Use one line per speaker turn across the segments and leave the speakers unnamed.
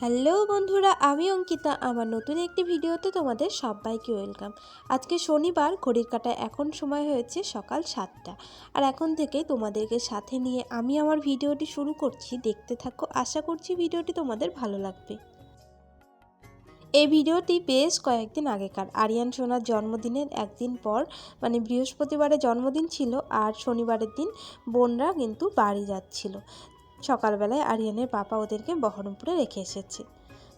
Hello বন্ধুরা, আমি অঙ্কিতা। আমার নতুন একটি ভিডিওতে তোমাদের সবাইকে ওয়েলকাম। আজকে শনিবার, ঘড়ির কাটায় এখন সময় হয়েছে সকাল সাতটা। আর এখন থেকে তোমাদেরকে সাথে নিয়ে আমি আমার ভিডিওটি শুরু করছি। দেখতে থাকো, আশা করছি ভিডিওটি তোমাদের ভালো লাগবে। এই ভিডিওটি বেশ কয়েকদিন আগেকার। আরিয়ান সোনার জন্মদিনের একদিন পর মানে বৃহস্পতিবারে জন্মদিন ছিল আর শনিবারের দিন বোনরা কিন্তু বাড়ি যাচ্ছিল। সকালবেলায় আরিয়ানের পাপা ওদেরকে বহরমপুরে রেখে এসেছে।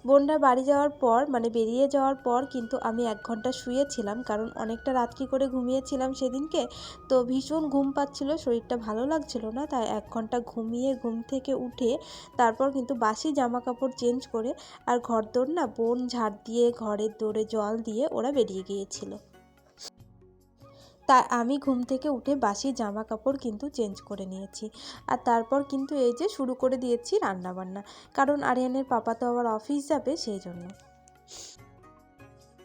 বোনরা বাড়ি যাওয়ার পর মানে বেরিয়ে যাওয়ার পর কিন্তু আমি এক ঘণ্টা শুয়েছিলাম কারণ অনেকটা রাত্রি করে ঘুমিয়েছিলাম সেদিনকে। তো ভীষণ ঘুম পাচ্ছিল, শরীরটা ভালো লাগছিল না, তাই এক ঘণ্টা ঘুমিয়ে ঘুম থেকে উঠে তারপর কিন্তু বাসি জামা কাপড় চেঞ্জ করে আর ঘর দৌড় না বোন ঝাড় দিয়ে, ঘরের দৌড়ে জল দিয়ে ওরা বেরিয়ে গিয়েছিল। তা আমি ঘুম থেকে উঠে বাসি জামা কাপড় কিন্তু চেঞ্জ করে নিয়েছি। আর তারপর কিন্তু এই যে শুরু করে দিয়েছি রান্নাবান্না। কারণ আরিয়ানের পাপা তো আবার অফিস যাবে সেই জন্য।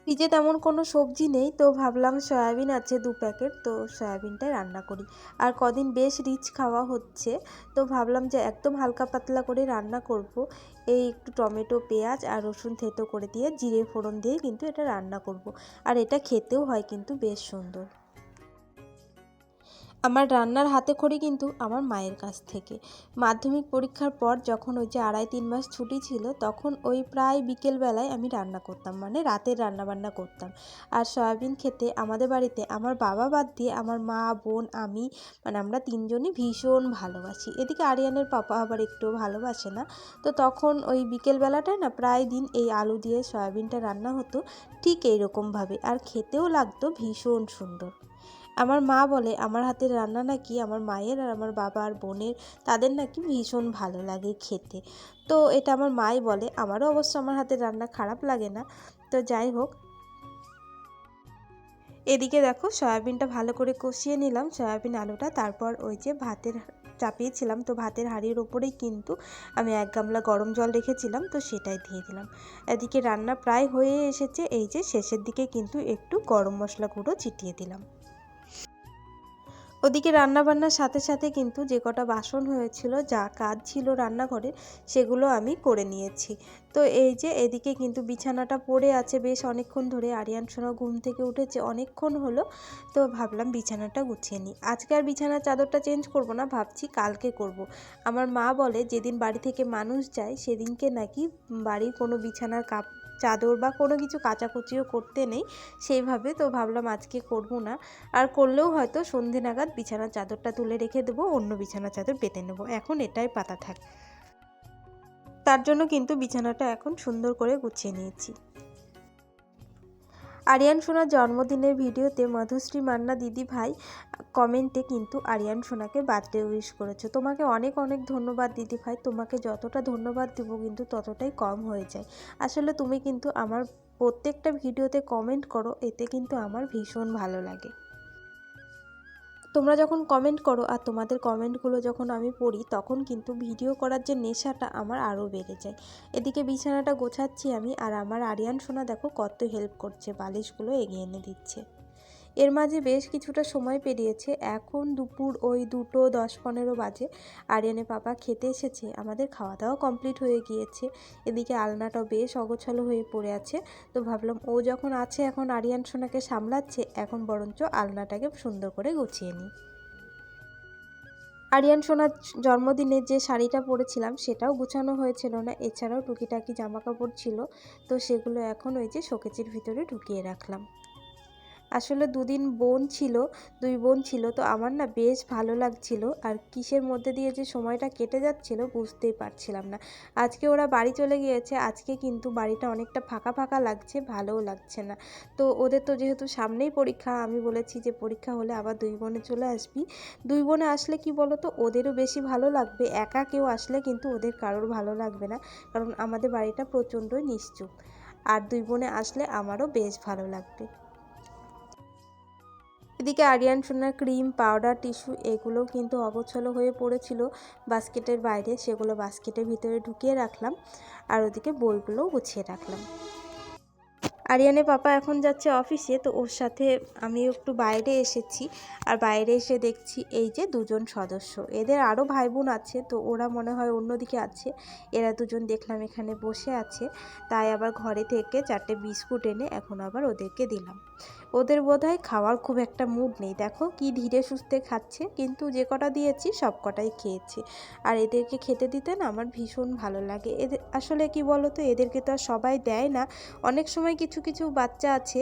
ফ্রিজে তেমন কোনো সবজি নেই, তো ভাবলাম সয়াবিন আছে দু প্যাকেট, তো সয়াবিনটাই রান্না করি। আর কদিন বেশ রিচ খাওয়া হচ্ছে, তো ভাবলাম যে একদম হালকা পাতলা করে রান্না করব। এই একটু টমেটো, পেঁয়াজ আর রসুন থেতো করে দিয়ে, জিরে ফোড়ন দিয়ে কিন্তু এটা রান্না করব। আর এটা খেতেও হয় কিন্তু বেশ সুন্দর। আমার রান্নার হাতে খড়ি কিন্তু আমার মায়ের কাছ থেকে। মাধ্যমিক পরীক্ষার পর যখন ওই যে আড়াই তিন মাস ছুটি ছিল, তখন ওই প্রায় বিকেলবেলায় আমি রান্না করতাম মানে রাতের রান্না বান্না করতাম। আর সয়াবিন খেতে আমাদের বাড়িতে আমার বাবা বাদ দিয়ে আমার মা, বোন, আমি মানে আমরা তিনজনই ভীষণ ভালোবাসি। এদিকে আরিয়ানের পাপা আবার একটু ভালোবাসে না। তো তখন ওই বিকেলবেলাটায় না প্রায় দিন এই আলু দিয়ে সয়াবিনটা রান্না হতো, ঠিক এইরকমভাবে। আর খেতেও লাগতো ভীষণ সুন্দর। আমার মা বলে, আমার হাতের রান্না নাকি আমার মায়ের আর আমার বাবা আর বোনের, তাদের নাকি ভীষণ ভালো লাগে খেতে। তো এটা আমার মাই বলে, আমারও অবশ্য আমার হাতের রান্না খারাপ লাগে না। তো যাই হোক। এদিকে দেখো সয়াবিনটা ভালো করে কষিয়ে নিলাম, সয়াবিন আলুটা। তারপর ওই যে ভাতের চাপিয়েছিলাম। তো ভাতের হাঁড়ির ওপরেই কিন্তু আমি এক গামলা গরম জল রেখেছিলাম, তো সেটাই দিয়ে দিলাম। এদিকে রান্না প্রায় হয়ে এসেছে, এই যে শেষের দিকে কিন্তু একটু গরম মশলা গুঁড়ো ছিটিয়ে দিলাম। ওদিকে রান্নাবান্নার সাথে সাথে কিন্তু যে কটা বাসন হয়েছিল, যা কাজ ছিল রান্নাঘরে সেগুলো আমি করে নিয়েছি। তো এই যে এদিকে কিন্তু বিছানাটা পড়ে আছে বেশ অনেকক্ষণ ধরে। আরিয়ান সোনা ঘুম থেকে উঠেছে, অনেকক্ষণ হলো। তো ভাবলাম বিছানাটা গুছিয়ে নিই। আজকে আর বিছানার চাদরটা চেঞ্জ করব না, ভাবছি কালকে করব। আমার মা বলে, যেদিন বাড়ি থেকে মানুষ যায়, সেদিনকে নাকি বাড়ির কোনো বিছানার কাপ চাদর বা কোনো কিছু কাচাকুচিও করতে নেই। সেইভাবে তো ভাবলাম আজকে করব না। আর করলেও হয়তো সন্ধে নাগাদ বিছানার চাদরটা তুলে রেখে দেবো, অন্য বিছানার চাদর পেতে নেব। এখন এটাই পাতা থাক। তার জন্য কিন্তু বিছানাটা এখন সুন্দর করে গুছিয়ে নিয়েছি। আরিয়ান সোনার জন্মদিনের ভিডিওতে মধুশ্রী মান্না দিদি ভাই কমেন্টে কিন্তু আরিয়ান সোনাকে বার্থডে উইশ করেছে। তোমাকে অনেক অনেক ধন্যবাদ দিদি ভাই। তোমাকে যতটা ধন্যবাদ দেব কিন্তু ততটাই কম হয়ে যায়। আসলে তুমি কিন্তু আমার প্রত্যেকটা ভিডিওতে কমেন্ট করো, এতে কিন্তু আমার ভীষণ ভালো লাগে। তোমরা যখন কমেন্ট করো আর তোমাদের কমেন্টগুলো যখন আমি পড়ি, তখন কিন্তু ভিডিও করার যে নেশাটা আমার আরও বেড়ে যায়। এদিকে বিছানাটা গোছাচ্ছি আমি আর আমার আরিয়ান সোনা দেখো কত হেল্প করছে, বালিশগুলো এগিয়ে এনে দিচ্ছে। এর মাঝে বেশ কিছুটা সময় পেরিয়েছে। এখন দুপুর ওই দুটো দশ পনেরো বাজে। আরিয়ানে পাপা খেতে এসেছে। আমাদের খাওয়া দাওয়া কমপ্লিট হয়ে গিয়েছে। এদিকে আলনাটাও বেশ অগোছালো হয়ে পড়ে আছে। তো ভাবলাম ও যখন আছে, এখন আরিয়ান সোনাকে সামলাচ্ছে। এখন বরঞ্চ আলনাটাকে সুন্দর করে গুছিয়ে নিই। আরিয়ান সোনার জন্মদিনে যে শাড়িটা পরেছিলাম, সেটাও গুছানো হয়েছিল না। এছাড়াও টুকিটাকি জামা কাপড় ছিল। তো সেগুলো এখন ওই যে শোকেচের ভিতরে ঢুকিয়ে রাখলাম। আসলে দুদিন বোন ছিল, দুই বোন ছিল, তো আমার না বেশ ভালো লাগছিল। আর কিসের মধ্যে দিয়ে যে সময়টা কেটে যাচ্ছিল বুঝতেই পারছিলাম না। আজকে ওরা বাড়ি চলে গিয়েছে, আজকে কিন্তু বাড়িটা অনেকটা ফাঁকা ফাঁকা লাগছে, ভালোও লাগছে না। তো ওদের তো যেহেতু সামনেই পরীক্ষা, আমি বলেছি যে পরীক্ষা হলে আবার দুই বোনে চলে আসবি। দুই বোনে আসলে কি বলো তো ওদেরও বেশি ভালো লাগবে, একা কেউ আসলে কিন্তু ওদের কারোর ভালো লাগবে না, কারণ আমাদের বাড়িটা প্রচণ্ডই নিশ্চুপ। আর দুই বোনে আসলে আমারও বেশ ভালো লাগবে। এদিকে আরিয়ান সোনার ক্রিম, পাউডার, টিস্যু এগুলো কিন্তু অগোছলো হয়ে পড়েছিল বাস্কেটের বাইরে। সেগুলো বাস্কেটের ভিতরে ঢুকিয়ে রাখলাম আর ওদিকে বইগুলো গুছিয়ে রাখলাম। আরিয়ানের পাপা এখন যাচ্ছে অফিসে, তো ওর সাথে আমি একটু বাইরে এসেছি। আর বাইরে এসে দেখছি এই যে দুজন সদস্য। এদের আরও ভাই বোন আছে, তো ওরা মনে হয় অন্যদিকে আছে। এরা দুজন দেখলাম এখানে বসে আছে। তাই আবার ঘরে থেকে চারটে বিস্কুট এনে এখন আবার ওদেরকে দিলাম। ওদের বোধহয় খাওয়ার খুব একটা মুড নেই। দেখো কি ধীরে সুস্থে খাচ্ছে, কিন্তু যে কটা দিয়েছি সব কটাই খেয়েছে। আর এদেরকে খেতে দিতে না আমার ভীষণ ভালো লাগে। এদের আসলে কি বলো তো এদেরকে তো আর সবাই দেয় না। অনেক সময় কিছু কিছু কিছু বাচ্চা আছে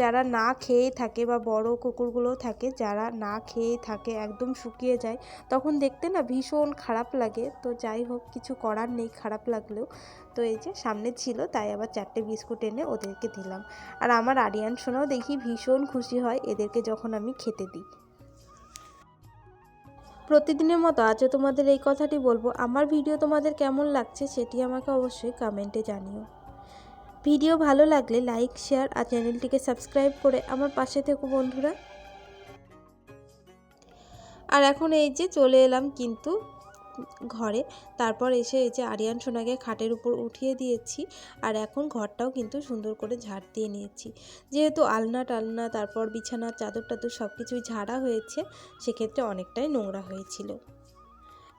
যারা না খেয়েই থাকে বা বড় কুকুরগুলোও থাকে, যারা না খেয়েই থাকে, একদম শুকিয়ে যায়, তখন দেখতে না ভীষণ খারাপ লাগে। তো যাই হোক, কিছু করার নেই, খারাপ লাগলেও। তো এই যে সামনে ছিল, তাই আবার চারটে বিস্কুট এনে ওদেরকে দিলাম। আর আমার আরিয়ান শোনাও দেখি ভীষণ খুশি হয়, এদেরকে যখন আমি খেতে দিই। প্রতিদিনের মতো আজও তোমাদের এই কথাটি বলব। আমার ভিডিও তোমাদের কেমন লাগছে সেটি আমাকে অবশ্যই কমেন্টে জানিও। ভিডিও ভালো লাগলে লাইক, শেয়ার আর চ্যানেলটিকে সাবস্ক্রাইব করে আমার পাশে থেকো বন্ধুরা। আর এখন এই যে চলে এলাম কিন্তু ঘরে। তারপর এসে এই যে আরিয়ান সোনাকে খাটের উপর উঠিয়ে দিয়েছি আর এখন ঘরটাও কিন্তু সুন্দর করে ঝাড় দিয়ে নিয়েছি। যেহেতু আলনা টালনা, তারপর বিছানা চাদর টাদর সব কিছুই ঝাড়া হয়েছে, সেক্ষেত্রে অনেকটাই নোংরা হয়েছিল।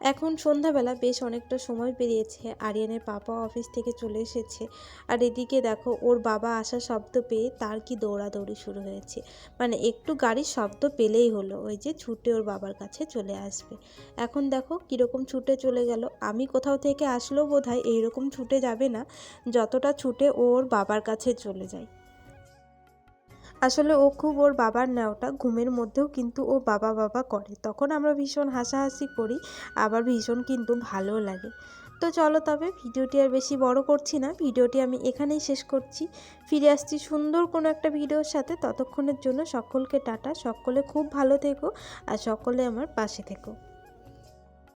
এখন সন্ধ্যাবেলা বেশ অনেকটা সময় পেরিয়েছে। আরিয়ানের পাপা অফিস থেকে চলে এসেছে। আর এদিকে দেখো, ওর বাবা আসার শব্দ পেয়ে তার কি দৌড়াদৌড়ি শুরু হয়েছে। মানে একটু গাড়ির শব্দ পেলেই হলো, ওই যে ছুটে ওর বাবার কাছে চলে আসবে। এখন দেখো কীরকম ছুটে চলে গেল। আমি কোথাও থেকে আসলেও বোধ হয় এইরকম ছুটে যাবে না, যতটা ছুটে ওর বাবার কাছে চলে যায়। আসলে ও খুব ওর বাবার নেওয়াটা ঘুমের মধ্যেও কিন্তু ও বাবা বাবা করে। তখন আমরা ভীষণ হাসাহাসি করি, আবার ভীষণ কিন্তু ভালো লাগে। তো চলো তবে ভিডিওটি আর বেশি বড় করছি না, ভিডিওটি আমি এখানেই শেষ করছি। ফিরে আসছি সুন্দর কোনো একটা ভিডিওর সাথে। ততক্ষণের জন্য সকলকে টাটা, সকলে খুব ভালো থেকো আর সকলে আমার পাশে থেকো।